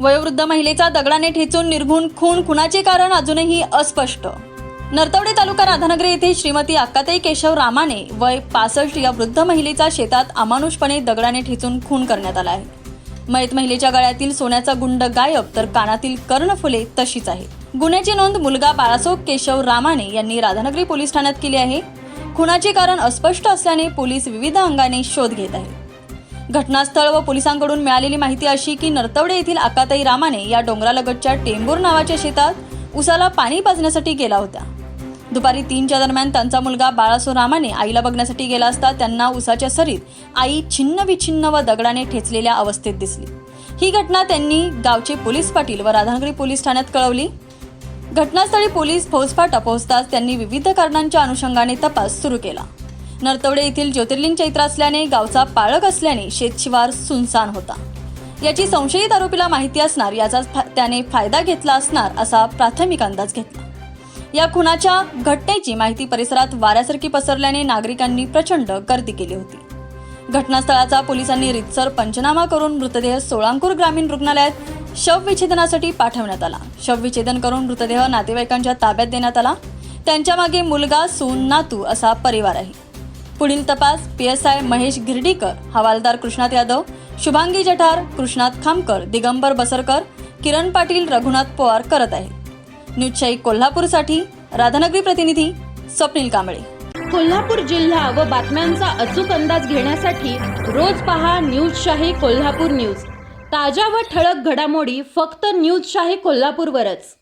वयोवृद्ध महिलेचा दगडाने ठेचून निर्घुण खून खुनाचे कारण अजूनही अस्पष्ट. नरतवडे तालुका राधानगरी येथे श्रीमती अक्काताई केशव रामाने वय पासष्ट या वृद्ध महिलेचा शेतात अमानुषपणे दगडाने ठेचून खून करण्यात आला आहे. मयत महिलेच्या गळ्यातील सोन्याचा गुंड गायब तर कानातील कर्णफुले तशीच आहे गुन्ह्याची नोंद मुलगा बाळासो केशव रामाने यांनी राधानगरी पोलीस ठाण्यात केली आहे. खुनाचे कारण अस्पष्ट असल्याने पोलीस विविध अंगाने शोध घेत आहेत. घटनास्थळ व पोलिसांकडून मिळालेली माहिती अशी की नरतवडे येथील आकाताई रामाने या डोंगरालगतच्या टेंभूर नावाच्या शेतात उसाला पाणी पाजण्यासाठी गेला होता. दुपारी तीनच्या दरम्यान त्यांचा मुलगा बाळासो रामाने आईला बघण्यासाठी गेला असता त्यांना उसाच्या सरीत आई छिन्न विछिन्न व दगडाने ठेचलेल्या अवस्थेत दिसली. ही घटना त्यांनी गावचे पोलीस पाटील व राधानगरी पोलीस ठाण्यात कळवली. घटनास्थळी पोलीस फौजफाटा पोहोचताच त्यांनी विविध कारणांच्या अनुषंगाने तपास सुरू केला. नरतवडे येथील ज्योतिर्लिंग चैत्र असल्याने गावचा पाळक असल्याने शेतशिवार सुनसान होता. याची संशयित आरोपीला माहिती असणार याचाच फा- त्याने फायदा घेतला असणार असा प्राथमिक अंदाज घेतला. या खुनाच्या घटनेची माहिती परिसरात वाऱ्यासारखी पसरल्याने नागरिकांनी प्रचंड गर्दी केली होती. घटनास्थळाचा पोलिसांनी रितसर पंचनामा करून मृतदेह सोळांकूर ग्रामीण रुग्णालयात शवविच्छेदनासाठी पाठवण्यात आला. शवविच्छेदन करून मृतदेह नातेवाईकांच्या ताब्यात देण्यात आला. त्यांच्या मागे मुलगा सून नातू असा परिवार आहे पुढील तपास P S I Mahesh Girdikar हवालदार कृष्णात यादव शुभांगी जठार कृष्णात खामकर दिगंबर बसरकर किरण पाटील रघुनाथ पवार करत आहेत. न्यूजशाही कोल्हापूरसाठी राधानगरी प्रतिनिधी स्वप्नील कांबळे. कोल्हापूर जिल्हा व बातम्यांचा अचूक अंदाज घेण्यासाठी रोज पहा न्यूज शाही कोल्हापूर न्यूज. ताज्या व ठळक घडामोडी फक्त न्यूज शाही कोल्हापूरवरच.